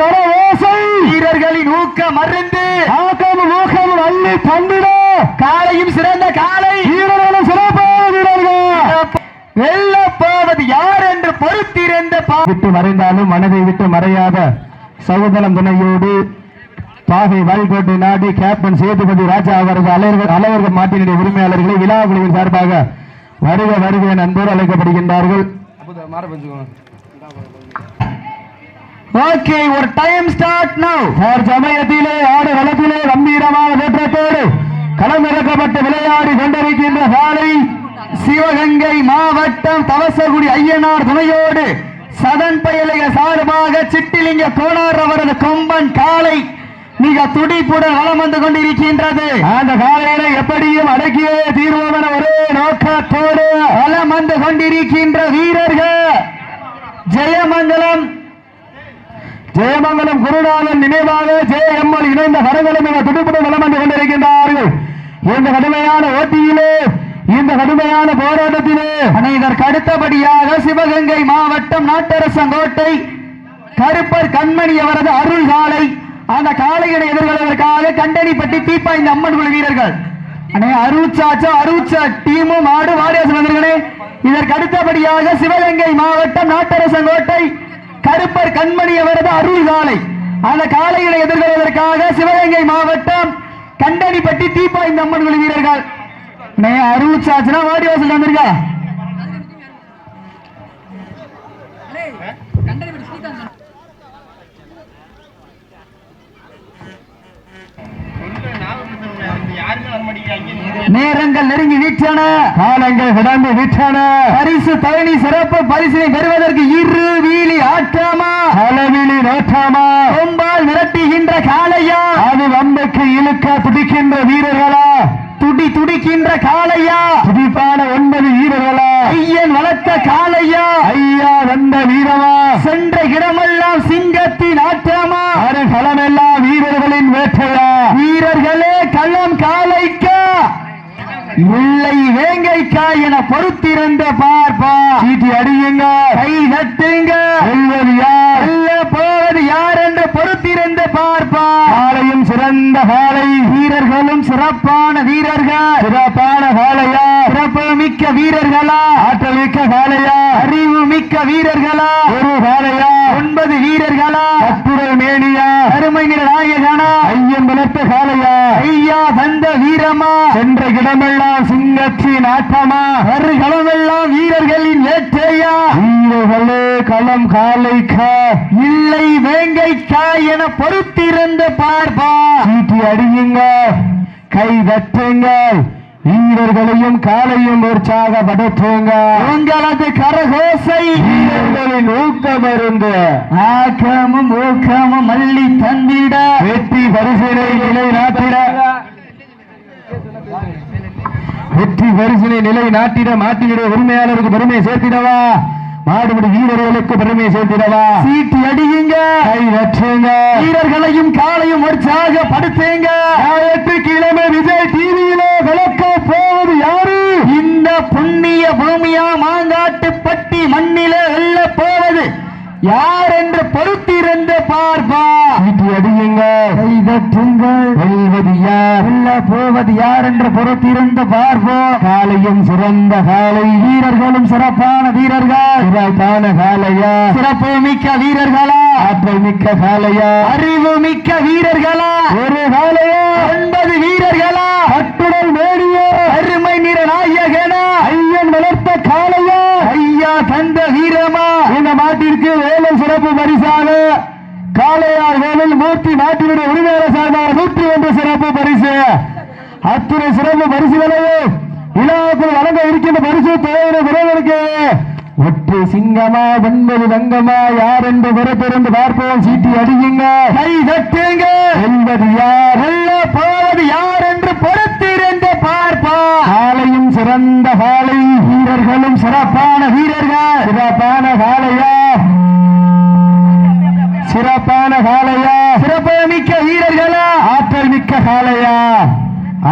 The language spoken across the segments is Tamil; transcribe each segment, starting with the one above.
கர ஓசை வீரர்களின் ஊக்க மருந்து ஆக்கம் ஊக்கம் அள்ளி தந்திட. காலையும் சிறந்த காலை. வீரர்களும் சிறப்பான வீரர்கள். வெல்ல போவது யார் என்று பொறுத்திருந்த விட்டு மறைந்தாலும் மனதை விட்டு மறையாத சகோதரம் துணையோடு பாகை வால்கோட்டை நாடு கேப்டன் சேதுபதி ராஜா அவர்கள் அலைவர் அலைவர்கள் மாட்டினுடைய உரிமையாளர்களை விழா குழுவின் சார்பாக வருக வருக என அன்போடு அழைக்கப்படுகின்றார்கள். ஓகே ஒரு டைம் ஸ்டார்ட் நவ் சமயத்திலே ஆடு வளத்திலே கம்பீரமான தோற்றத்தோடு களமிறக்கப்பட்டு விளையாடி கொண்டிருக்கின்ற காலை சிவகங்கை மாவட்டம் தவசகுடி ஐயனார் துணையோடு சதன் பயலுக சார்பாக சிட்டிலிங்க கோணார் அவரது கொம்பன் காலை மிக துடிப்புடன் வளம் வந்து கொண்டிருக்கின்றது. அந்த காலையில எப்படியும் அடக்கியே தீர்வோம் என ஒரே நோக்கத்தோடு வளம் வந்து கொண்டிருக்கின்ற வீரர்கள். ஜெயமங்கலம் ஜெயமங்கலம் குருநாதன் நினைவாக ஜெயஎம்எல் இணைந்த கரங்களும் என துடிப்புடன் வலம் வந்து கொண்டிருக்கின்றார்கள். இந்த கடுமையான ஓட்டியிலே இந்த கடுமையான போராட்டத்திலே இதற்கு அடுத்தபடியாக சிவகங்கை மாவட்டம் நாட்டரசங்கோட்டை கருப்பர் கண்மணி அவரது அருள் காலை அந்த காலையினை எதிர்கொள்வதற்காக கண்டனிப்பட்டி தீப்பாய்ந்த அம்மன் குழு வீரர்கள். அண்ணே அருச்சாச்சா அருச்சா டீமும் ஆடு வாரியாசம் வந்திருக்கனே இதற்கு அடுத்தபடியாக சிவகங்கை மாவட்டம் நாட்டரசங்கோட்டை கருப்பர் கண்மணி அவரது அருள் காலை. அந்த காளையினை எதிர்கொள்வதற்காக சிவகங்கை மாவட்டம் கண்டனிப்பட்டி தீப்பாய்ந்த அம்மன் குழு வீரர்கள் நே அருச்சாச்சுனா வாடி வாசல் வந்திருக்கா? நேரங்கள் நெருங்கி வீற்றன காலங்கள் விடாந்து விட்டன பரிசு தரணி சிறப்பு பரிசினை பெறுவதற்கு இரு வீலி ஆட்டாமா அளவிலி நோட்டாமா கொம்பால் மிரட்டுகின்ற காளையா? அது வம்புக்கு இழுக்க துடிக்கின்ற வீரர்களா? துடி துடிக்கின்ற காளையா? துடிப்பான ஒன்பது வீரர்களா? ஐயன் வளர்த்த காளையா? ஐயா வந்த வீரமா சென்ற இடமெல்லாம் சிங்கத்தின் ஆட்டாமா அரு களமெல்லாம் வீரர்களின் வேட்டையா? வீரர்களே களம் காளைக்கா? இல்லை வேங்கைக்கா என பொறுத்திருந்த பார்ப்பா. சீட்டி அடியுங்க கை தட்டுங்க வெல்வது யார் வெல்ல போவது யார் என்று பொறுத்திருந்து பார்ப்பா காலையும் சிறந்த காலை வீரர்களும் சிறப்பான வீரர்கள். சிறப்பான காலையா சிறப்பு மிக்க வீரர்களா? ஆற்றல் மிக்க காலையா அறிவு மிக்க வீரர்களா? ஒரு காலையா ஒன்பது வீரர்களா? கட்டுரை மேனியா? அருமை நிற நாயகனா? ஐயன் வளர்த்த காலையா ஐயா தந்த வீரமா? சென்ற இடமெல்லாம் சிங்கத்தின் ஆட்டமா வருகளமெல்லாம் வீரர்களின் வேட்டையா? வீரர்களே களம் காலைக்கா இல்லை வேங்கைக்கா என பொறுத்திருந்து பார்ப்பா. சீட்டி அடியுங்க கை தட்டுங்கள் வீரர்களையும் காலையும் உற்சாகப்படுத்துங்க உங்களது கரகோசை. வீரர்களின் ஊக்கம் இருந்து ஆக்கமும் ஊக்கமும் அள்ளி தந்திட. வெற்றி பரிசினை நிலைநாட்டிட. வெற்றி பரிசினை நிலை நாட்டிட மாட்டினுடைய உரிமையாளருக்கு பெருமை சேர்த்திடவா? மாடுபிடி வீரர்களுக்கு பெருமை சேர்த்திடவா? சீட்டி அடியுங்க. கை வெற்றுங்க வீரர்களையும் காலையும் உற்சாகப்படுத்துங்க. ஞாயிற்றுக்கிழமை விஜய் டிவியிலே விளக்க போவது யாரு இந்த புண்ணிய பூமியா மாங்காட்டுப்பட்டி மண்ணில வெல்ல போவது? யார் என்று பொறுத்திருந்து பார்ப்பா? அடியுங்க. கை தட்டுங்கள் வெல்வது யார்? வெல்ல போவது யார் என்று பொறுத்திருந்து பார்ப்போம் காலையும் சிறந்த காலை. வீரர்களும் சிறப்பான வீரர்கள். சிறப்பான காலையா? சிறப்பு மிக்க வீரர்களா? ஆற்றல் மிக்க காலையா? அறிவு மிக்க வீரர்களா? ஒரு காலையா? ஒன்பது வீரர்களா? கட்டுடல் மேடியே அருமை நிற நாயகனா ஐயன் வளர்த்த காலையா ஐயா தந்த வீரமா? இந்த மாட்டிற்கு வேலை சிறப்பு பரிசாக காளையார் வேலில் மூர்த்தி நாட்டினுடைய உரிமையாளர் சார்பாக நூற்றி ஒன்று சிறப்பு பரிசு. அத்துணை சிறப்பு பரிசுகளையும் விழாவுக்குள் வழங்க இருக்கின்ற பரிசு தேவையான விரைவிற்கு ஒற்றை சிங்கமா ஒன்பது தங்கமா யார் என்று பொறுத்திருந்து பார்ப்போம். சீட்டி அடியுங்க. கை தட்டுங்க. என்பது யார்? வெல்ல போவது யார் என்று பொறுத்திருந்து பார்ப்பா காலையும் சிறந்த காலை வீரர்களும் சிறப்பான வீரர்கள். சிறப்பான காலையா? சிறப்பான காலையா? சிறப்பு மிக்க வீரர்களா? ஆற்றல் மிக்க காலையா?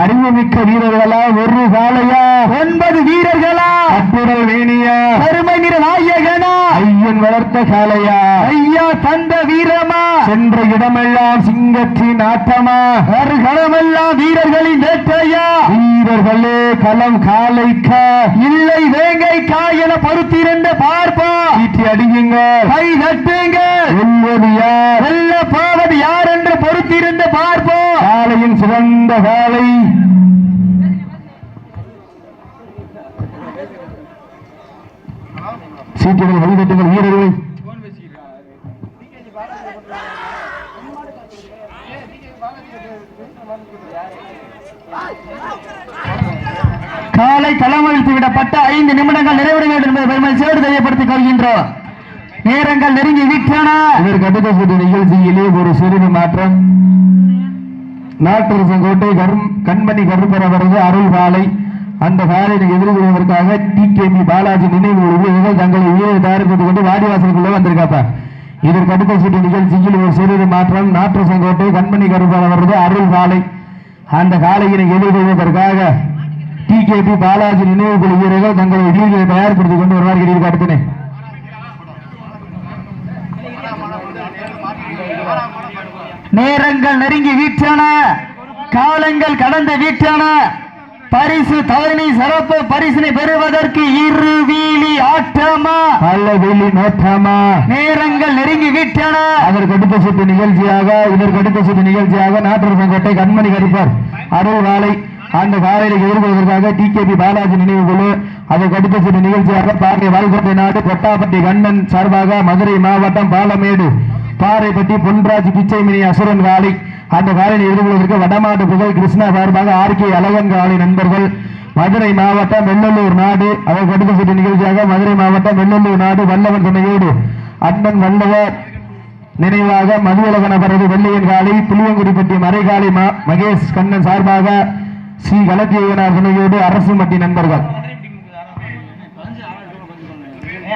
அறிவுமிக்க வீரர்களா? ஒரு காலையா ஒன்பது வீரர்களா? அப்புடல் வேணியா? பெருமை நிற நாயகனா? ஐயன் வளர்த்த காலையா ஐயா தந்த வீரமா? சென்ற இடமெல்லாம் சிங்கத்தின் ஆட்டமா? ஒரு களமெல்லாம் வீரர்களின் வேட்டையா? வீரர்களே களம் காலைக்கா. இல்லை வேங்கை காயன பொறுத்திருந்த பார்ப்பா. ஈட்டி அடியுங்கள் கை தட்டுங்க. வெல்வது யார்? வெல்ல போவது யார் என்று பொறுத்திருந்து பார்ப்போம் காலையின் சிறந்த காலை சீட்டுகள் வழிகட்டுங்கள் வீரர்களை. காலை களமழித்து விடப்பட்ட ஐந்து நிமிடங்கள் நிறைவேற வேண்டும் என்பதை பெருமை சேடு தெரியப்படுத்திக் கொள்கின்றோம். நேரங்கள் நெருங்கி விட்டன. இதற்கு அடுத்த சுற்று நிகழ்ச்சியிலே ஒரு சிறிது மாற்றம். நாட்டரசங்கோட்டை கரும் கண்மணி கருப்பர் அவரது அருள் காலை அந்த காலையை எதிர்கொள்வதற்காக டி கே பி பாலாஜி நினைவு ஊழியர்கள் தங்களை உயிரை தயாரிப்பது கொண்டு வாடிவாசலுக்குள்ள வந்திருக்காப்ப. இதற்கு அடுத்த சுற்று நிகழ்ச்சியில் ஒரு சிறிது மாற்றம். நாற்று செங்கோட்டை கண்மணி கருப்பால் அவரது அருள் காலை அந்த காலையினை எதிர்கொள்வதற்காக டி கே பி பாலாஜி நினைவு குழு வீரர்கள் தங்களை வீரரை தயார்படுத்திக் கொண்டு வருவார்கள் இதற்கு அடுத்தனே நேரங்கள் நெருங்கி விட்டன காலங்கள் கடந்து விட்டன பரிசு தவணை சிறப்பு பரிசினை பெறுவதற்கு இரு வீலி ஆட்டமா பல்லவெளி நோட்டமா நேரங்கள் நெருங்கி விட்டன அதற்கு அடுத்த சுற்று நிகழ்ச்சியாக இதற்கு அடுத்த சுற்று நிகழ்ச்சியாக நாட்டரசன் கோட்டை கண்மணி கருப்பர். அருள் காலை அந்த காலையில எதிர்கொள்வதற்காக டி கே பி பாலாஜி நினைவு குழு அதற்கு அடுத்த சுற்று நிகழ்ச்சியாக பாறை வால்கோட்டை நாடு கொட்டாப்பட்டி கண்ணன் சார்பாக மதுரை மாவட்டம் பாலமேடு. பாறைப்பட்டி பொன்ராஜ் பிச்சைமினி அசுரன் காளி அந்த காலையில் எதிர்கொள்வதற்கு வடமாட்டு புகழ் கிருஷ்ணா சார்பாக ஆர் கே அழகன் காளி நண்பர்கள். மதுரை மாவட்டம் வெள்ளலூர் நாடு. அவர் அடுத்த சுற்று நிகழ்ச்சியாக மதுரை மாவட்டம் வெள்ளலூர் நாடு வல்லவன் துணையோடு அண்ணன் வல்லவர் நினைவாக மதுவலகன பரது வெள்ளையன் காளி புளியங்குடிப்பட்டி மறைகாளி மா- மகேஷ் கண்ணன் சார்பாக ஸ்ரீ கலத்தியனார் துணையோடு அரசு மட்டி நண்பர்கள்.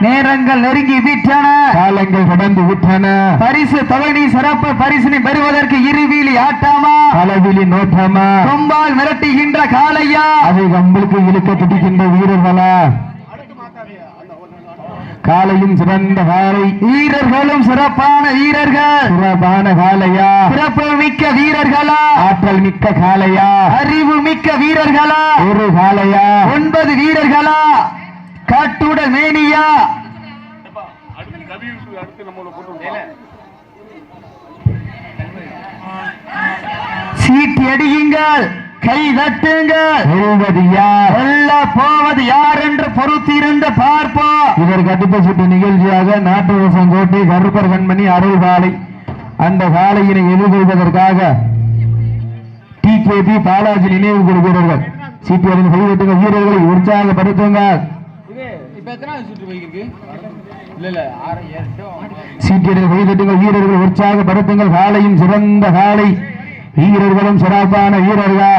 நேரங்கள் நெருங்கி விட்டன. காலங்கள் கடந்து விட்டன. பரிசு தவணை சிறப்பு பரிசினை பெறுவதற்கு இரு வீலி ஆட்டமா? களவிலி நோட்டமா? கொம்பால் மிரட்டுகின்ற காளையா? அதை கம்பளுக்கு இழுக்க துடிக்கின்ற வீரர்களா? காலையும் சிறந்த காலை வீரர்களும் சிறப்பான வீரர்கள். சிறப்பான காலையா சிறப்பு மிக்க வீரர்களா? ஆற்றல் மிக்க காலையா அறிவு மிக்க வீரர்களா? ஒரு காலையா ஒன்பது வீரர்களா? காட்டுட மேனியா சீட்டி அடியுங்கள் கை தட்டுங்கள். வெல்வது யார்? போவது யார் என்று பொறுத்திருந்து பார்ப்போம். இதற்கு அடுத்த சுற்று நிகழ்ச்சியாக நாட்டு கோட்டை கருப்பர் கண்மணி அருள் காலை. அந்த காலையினை எதிர்கொள்வதற்காக டி கே பி பாலாஜி நினைவு குழு வீரர்கள் சிபிஆரின் வீரர்களை உற்சாகப்படுத்துங்க வீரர்கள் உற்சாகப்படுத்துங்கள் காலையும் சிறந்த காலை வீரர்களும் சிறப்பான வீரர்களா?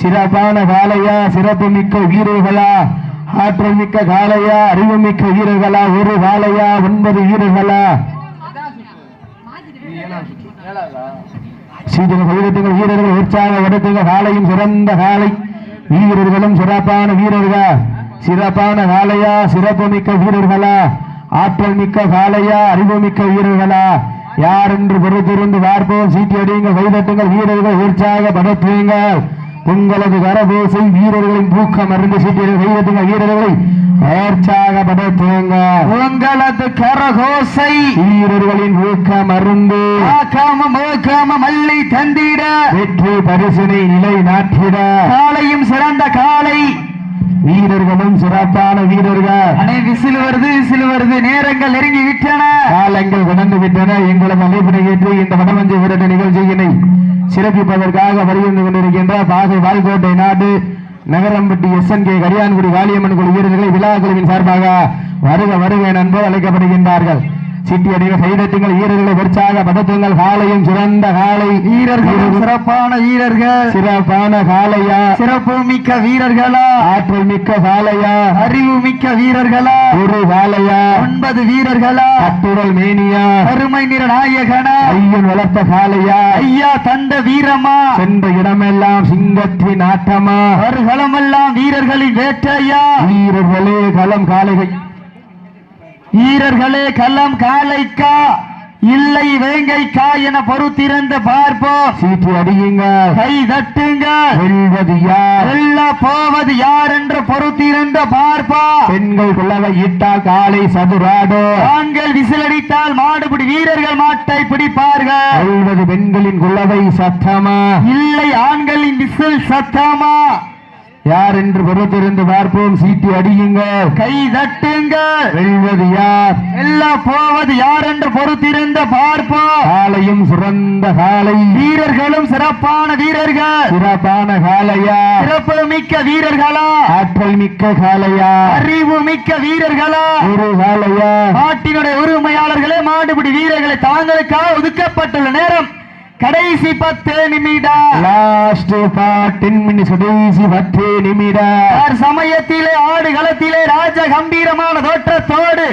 சிறப்பான காலையா சிறப்பு மிக்க வீரர்களா? ஆற்றல் மிக்க காலையா அறிவு மிக்க வீரர்களா? ஒரு காலையா ஒன்பது வீரர்களா? இது ஏழாவது வீரர்கள் உற்சாக சீட்டின காலையும் சிறந்த காலை வீரர்களும் சிறப்பான வீரர்களா? சிறப்பான காலையா சிறப்பு மிக்க வீரர்களா ஆற்றல் மிக்க காலையா அறிவு மிக்க வீரர்களா? யார் என்று பொறுத்திருந்து பார்ப்போம். சீட்டி அடியுங்கள் கைதட்டுங்கள் வீரர்கள் உற்சாகப்படுத்துங்கள் உங்களது கரபோசை வீரர்களின் ஊக்கம் அறிந்து சீட்டியடிகள் கைதட்டுங்கள் வீரர்களை உற்சாகப்படுத்துங்கள் உங்களது கரகோசை வீரர்களின் ஊக்கம் அருந்து ஆக்காம மோக்காம மல்லி தந்திட. வெற்றி பரிசினை நிலை நாட்டிட காலையும் சிறந்த காலை வீரர்களும் சிறப்பான வீரர்கள். அனை விசில் வருது விசில் வருது. நேரங்கள் நெருங்கி விட்டன. காலங்கள் கடந்து விட்டன. எங்களது அழைப்பினை ஏற்று இந்த வடமஞ்சை விரட்டு நிகழ்ச்சியினை சிறப்பிப்பதற்காக வருகின்ற கொண்டிருக்கின்ற பாகை வால்கோட்டை நாடு Nagarampatti S N K Kariyankudi Kaliamman குழு வீரர்களை விழா குழுவின் சார்பாக வருக வருக அன்போடு அழைக்கப்படுகின்றார்கள். சிட்டி அடிகள் கைதட்டுங்கள் வீரர்களை உற்சாகப்படுத்துங்கள் காலையும் சிறந்த காலை வீரர்கள் சிறப்பான வீரர்கள் சிறப்பான காலையா சிறப்பு மிக்க வீரர்களா? ஆற்றல் மிக்க காலையா அறிவு மிக்க வீரர்களா? ஒரு காலையா ஒன்பது வீரர்களா? கட்டுடல் மேனியா? கருமை நிற நாயகனா? ஐயன் வளர்த்த காலையா ஐயா தந்த வீரமா? சென்ற இடமெல்லாம் சிங்கத்தின் ஆட்டமா? அவர்களமெல்லாம் வீரர்களின் வேட்டையா? வீரர்களே களம் காலைகள் வீரர்களே களம் காலைக்கா இல்லை வேங்கைக்கா என பொறுத்திருந்து பார்ப்போம். சீட்டு அடியுங்கள் கை தட்டுங்க. வெல்வது யார்? வெல்ல போவது யார் என்று பொறுத்திருந்து பார்ப்போம். பெண்கள் குள்ளவை இட்டால் காலை சதுராடோ? ஆண்கள் விசிலடித்தால் மாடுபிடி வீரர்கள் மாட்டை பிடிப்பார்கள். வெல்வது பெண்களின் குள்ளவை சத்தமா? இல்லை ஆண்களின் விசில் சத்தமா? யார் என்று பொறுத்திருந்து பார்ப்போம். சீட்டு அடியுங்கள் கை தட்டுங்கள் வெல்வது யார்? வெல்ல போவது யார் என்று பொறுத்திருந்து பார்ப்போம். காலையும் சிறந்த காலை. வீரர்களும் சிறப்பான வீரர்கள். சிறப்பான காலையா? சிறப்பு மிக்க வீரர்களா? ஆற்றல் மிக்க காலையா? அறிவு மிக்க வீரர்களா? ஒரு காலையா? நாட்டினுடைய உரிமையாளர்களே மாடுபிடி வீரர்களை தாங்களுக்காக ஒதுக்கப்பட்டுள்ள நேரம். கடைசி பத்து நிமிடம். லாஸ்ட் பாட்டின் மினி சுடேசி பத்து நிமிடம். சமயத்திலே ஆடு களத்திலே ராஜ கம்பீரமான தோற்றத்தோடு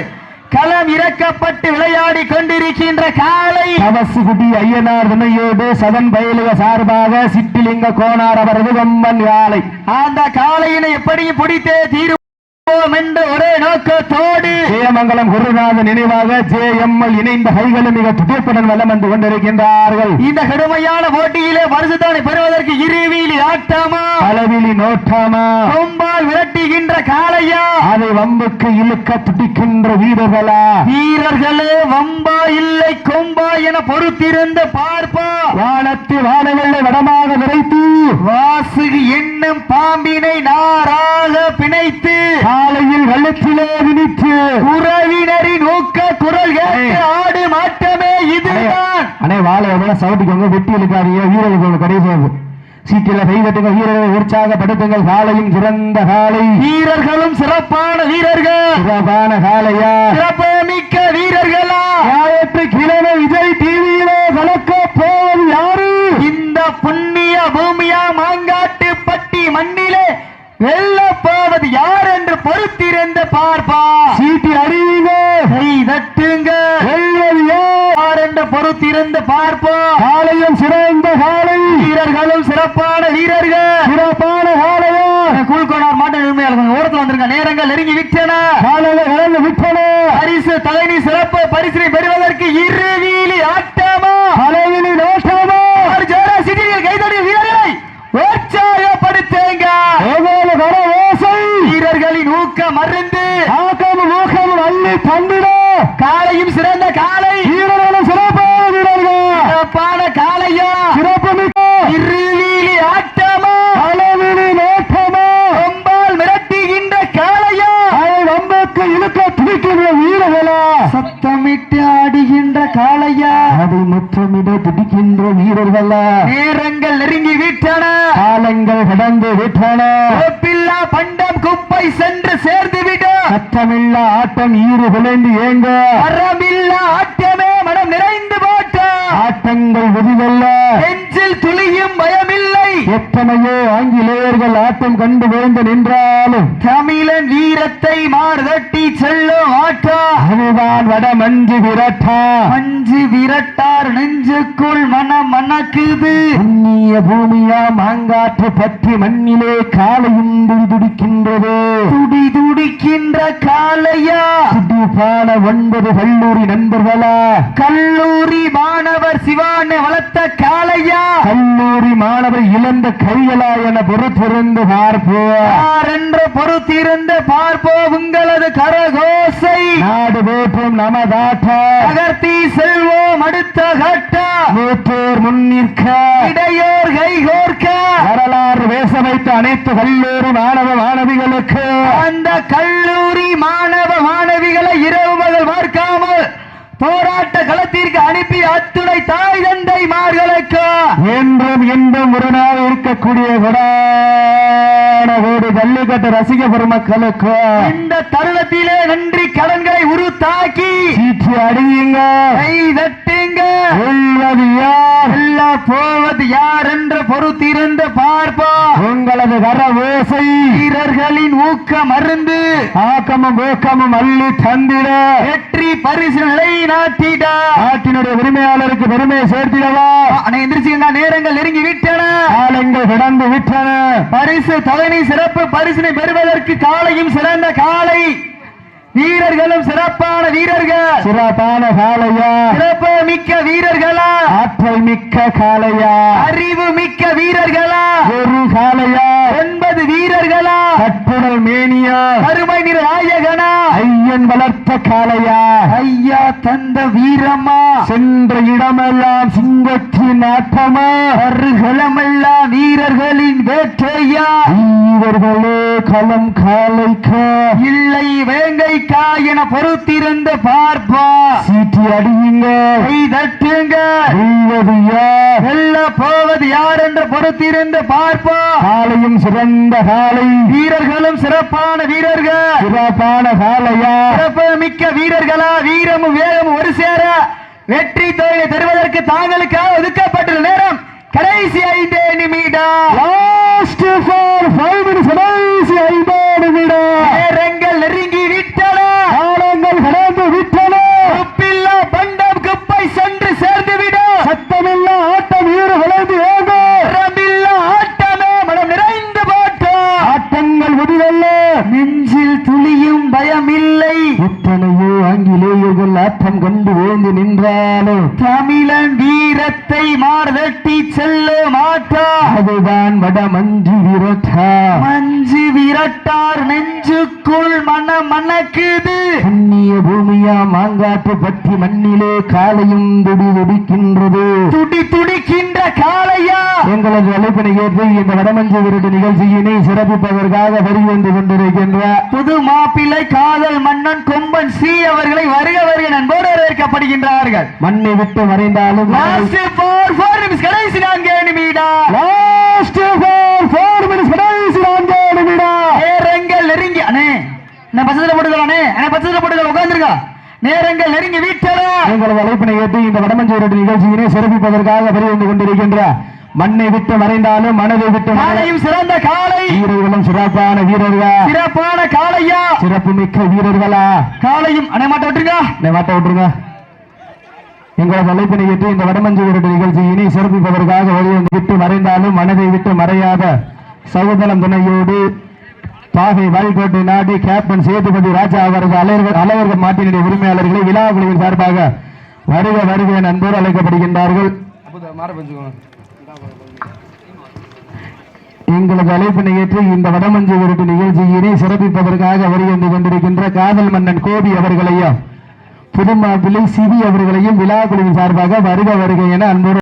களம் இறக்கப்பட்டு விளையாடி கொண்டிருக்கின்ற காலை. தவசு குடி ஐயனார் துணையோடு சதன் பயலுக சார்பாக சிட்டிலிங்க கோனார் அவரது கொம்பன் காலை அந்த காளையினை எப்படியும் பிடித்தே தீருவோம் என்ற ஒரே நோக்கத்தோடு ஜெயமங்கலம் குருநாத நினைவாக ஜே எம்எல் இணைந்த கைகளும் மிக துடிப்புடன் வலம் வந்து கொண்டிருக்கின்றார்கள். இந்த கடுமையான போட்டியிலே பரிசுத்தானை பெறுவதற்கு இருவீலி ஆட்டமா? அளவிலி நோட்டாமா? கொம்பால் விரட்டுகின்ற காளையா? அதை வம்புக்கு இழுக்க துடிக்கின்ற வீரர்களா? வீரர்களே வம்பா இல்லை கொம்பா என பொறுத்திருந்து பார்ப்பா. வானத்து வானவெல்லை வடமாக விரைத்து வாசுகு என்னும் பாம்பினை நாராக பிணைத்து காலையில் வெள்ளத்திலே வினித்து உறவினரின் ஊக்க குரல் கேட்டு ஆடு மாட்டமே இதுதான் அண்ணே வாழை எவ்வளவு சவுட்டிக்கோங்க வெட்டி இழுக்காதீங்க. வீரர்களுக்கு கடைசி சீட்டில கைதட்டுங்க வீரர்களை உற்சாகப்படுத்துங்கள். காலையும் சிறந்த காலை. வீரர்களும் சிறப்பான வீரர்கள். சிறப்பான காலையா? சிறப்பு மிக்க வீரர்களா? ஞாயிற்று கிழமை விஜய் டிவியிலே கலக்க போவது யாரு? இந்த புண்ணிய பூமியா மாங்காட்டு பட்டி மண்ணிலே வெல்ல போவது யார் என்று பொறுத்திருந்து பார்ப்பா. சீட்டி அறிவீங்க கை தட்டுங்க. என்று பொறுத்திருந்து பார்ப்போம். காலையும் சிறந்த காலை. வீரர்களும் சிறப்பான வீரர்கள். சிறப்பான காலையா. கூழ்கோனார் மாட்டு உரிமையாளர்கள் ஓரத்தில் வந்திருக்க நேரங்கள் நெருங்கி விட்டன. காலையில கலந்து விட்டன. பரிசு தலைமை சிறப்பு. பரிசினை பெறுவதற்கு இருவீலி ஆட்டமா? அளவிலி நோட்டாமா? ஒரு சிட்டியில் கைதடி வீரர்களை உற்சாகப்படுத்தேங்க. வீரர்களின் ஊக்கம் அறிந்து ஆக்கம் மூக்கம் அள்ளி தந்திட. காலையும் சிறந்த காலை வீரர்களும் சிறப்பான வீரர்கள் சிறப்பான காலையா? சிறப்பு மிக்க இருவீலி ஆட்டமா? அளவிலி நோட்டமா கொம்பால் மிரட்டுகின்ற காளையா? அதை வம்புக்கு இழுக்க துடிக்கின்ற வீரர்களா? சத்தமிட்டு ஆடுகின்ற காளையா? அதை முற்றமிட துடிக்கின்ற வீரர்களா? நேரங்கள் நெருங்கி விட்டன? காலங்கள் கடந்து விட்டன? கோப்பில்லா பண்டம் குப்பை சென்று சேர்ந்து விட. சத்தமில்ல ஆட்டம் ஈறு குலைந்து ஏங்க? அறமில்லா ஆட்டமே மனம் நிறைந்து போட்ட ஆட்டங்கள் நெஞ்சில் துளி எத்தனையோ ஆங்கிலேயர்கள் ஆட்டம் கண்டு விழுந்து நின்றாலும் தமிழன் வீரத்தை மார்தட்டி செல்லும் ஆட்டா அதுதான் வட மஞ்சு விரட்டா. மஞ்சு விரட்டார் நெஞ்சுக்குள் மனம் மணக்குது. புண்ணிய பூமியா மாங்காற்று பற்றி மண்ணிலே காலையும் துடி துடிக்கின்றது துடி துடிக்கின்ற காளையா. துடிப்பான ஒன்பது கல்லூரி நண்பர்களா. கல்லூரி மாணவர் சிவானை வளர்த்த காளையா. கல்லூரி மாணவர் இழந்த கைகளா என பொறுத்திருந்து பார்ப்போம் யார் என்று பொறுத்திருந்து பார்ப்போம் உங்களது கரகோசை. நாடு போற்றும் நமதாட்ட. நகர்த்தி செல்வோம் அடுத்த கட்டா. மூத்தோர் முன்னிற்க இடையோர் கைகோர்க்க வரலாறு பேச வைத்த அனைத்து கல்லூரி மாணவ மாணவிகளுக்கு. அந்த கல்லூரி மாணவ மாணவிகளை இரவு பகல் பார்க்காமல் போராட்ட களத்திற்கு அனுப்பி அத்துணை தாய் தந்தை மார்களுக்கு. என்றும் என்றும் ஒரு நாள் இருக்கக்கூடிய கொடான கோடி ஜல்லிக்கட்டு ரசிக பெருமக்களுக்கு. இந்த தருணத்திலே நன்றி கடன்களை உற்சாகமாக்கி சீற்றி அடியுங்க. கை தட்டுங்க. வெல்வது யார்? வெல்ல போவது யார் என்று பொறுத்திருந்து பார்ப்போம். உங்களது கர ஓசை வீரர்களின் ஊக்கம் அருந்து ஆக்கமும் ஊக்கமும் அள்ளி தந்திட. வெற்றி பரிசு நிலைநாட்டிட நாட்டினுடைய உரிமையாளருக்கு பெருமையை சேர்த்திடவா? எந்திரிச்சுங்க நேரங்கள் நெருங்கி விட்டன. காலங்கள் கடந்து விட்டன. பரிசு தலைமை சிறப்பு பரிசினை பெறுவதற்கு காலையும் சிறந்த காலை. வீரர்களும் சிறப்பான வீரர்கள். சிறப்பான காளையா. சிறப்பு மிக்க வீரர்களா. ஆற்றல் மிக்க காளையா. அறிவு மிக்க வீரர்களா. ஒரு காளையா. ஒன்பது வீரர்களா. கட்டுடல் மேனியா. கருமை நிற நாயகனா. ஐயன் வளர்த்த காளையா? ஐயா தந்த வீரமா? சென்ற இடமெல்லாம் சிங்கத்தின் ஆட்டமா அருகலமெல்லாம் வீரர்களின் வேட்டையா வீரர்களே களம் காளைக்கா? இல்லை வேங்கைக்கா என பொறுத்திருந்து பார்ப்பா? சீட்டி அடியுங்க. கை தட்டுங்க. வெல்ல போவது யார் என்று பொறுத்திருந்து பார்ப்பா? காளையும் சிறந்த காளை. வீரர்களும் சிறப்பான வீரர்கள். சிறப்பான காளையா சிறப்பு மிக்க வீரர்களா வீரமும் வேகமும் ஒரு சேர. வெற்றி தொகையை தருவதற்கு தாங்களுக்காக ஒதுக்கப்பட்டுள்ள நேரம் கடைசி ஐந்து நிமிடம். லாஸ்ட் ஃபார் ஃபைவ் மினிட்ஸ் கடைசி ஐம்பது நிமிடம். நேரங்கள் நெருங்கி விட்டன. காலங்கள் கடந்து விட்டன. உப்பில்லா பண்டம் குப்பை சென்று சேர்ந்து விடும் சத்தமில்லா ஆட்டம் வீர விளைந்து ஏங்க ரமில்லா ஆட்டமே மனம் நிறைந்து போட்டோம் ஆட்டங்கள் முடிவல்ல நெஞ்சில் துளியும் பயமில்லை எத்தனையோ ஆங்கிலேயர்கள் ஆட்டம் கண்டு ஓய்ந்து நின்றாலும் தமிழன் வீரத்தை மார்தட்டி செல்ல மாட்டார் அதுதான் வட மஞ்சு விரட்டா மஞ்சு விரட்டார் நெஞ்சுக்குள் மன மணக்குது புண்ணிய பூமியா மாங்காட்டு பற்றி மண்ணிலே காலையும் துடி துடிக்கின்றது துடி துடிக்கின்ற காளையா எங்களது ஏற்று இந்த வடமஞ்சு விருது நிகழ்ச்சியினை சிறப்பிப்பதற்காக வரி வந்து கொண்டிருக்கின்ற புது மாப்பிள்ளை காதல் மன்னன் கொம்பன் ஸ்ரீ அவர்களை வருக வருக நண்போடு வரவேற்கப்படுகின்றார்கள். மண்ணை விட்டு மறைந்தாலும் லாஸ்ட் ஃபோர் ஃபோர் நிமிஷம் கடைசி நான்கு நிமிடம் லாஸ்ட் ஃபோர் மினிட்ஸ் கடைசி நான்கு நிமிடம் நேரங்கள் நெருங்கி அண்ணே நான் பச்சத்துல போட்டுக்கலானே அண்ணே பச்சத்துல போட்டுக்கலாம் உட்காந்துருக்கா நேரங்கள் நெருங்கி விட்டன எங்களது அழைப்பினை ஏற்று இந்த வடமஞ்சு விருது நிகழ்ச்சியினை சிறப்பிப்பதற்காக வரி வந்து கொண்டிருக்கின்ற மண்ணை விட்டு மறைந்தாலும் மனதை விட்டு காலையும் சிறந்த காலை. வீரர்களும் சிறப்பான வீரர்கள்? சிறப்பான காளையா சிறப்பு மிக்க வீரர்களா? காலையும் அண்ணே மாட்ட விட்டுருங்க. என்னை மாட்ட விட்டுருங்க. எங்களது அழைப்பினை ஏற்று இந்த வடமஞ்சு விருது நிகழ்ச்சியினை சிறப்பிப்பதற்காக வழி வந்து விட்டு மறைந்தாலும் மனதை விட்டு மறையாத சகோதரம் துணையோடு பாகை வாய்க்கோட்டை நாடு கேப்டன் சேதுபதி ராஜா அவரது அலைவர் அலைவர்கள் மாட்டினுடைய உரிமையாளர்களை விழா குழுவின் சார்பாக வருக வருக என அன்போடு அழைக்கப்படுகின்றார்கள். மாற பஞ்சுக்கோங்க எங்களது அழைப்பினை ஏற்று இந்த வடமஞ்சு விருது நிகழ்ச்சியினை சிறப்பிப்பதற்காக வருகின்ற கொண்டிருக்கின்ற காதல் மன்னன் கோபி அவர்களையும் புதுமாப்பிள்ளை சிவி அவர்களையும் விழா குழுவின் சார்பாக வருக வருக என அன்போடு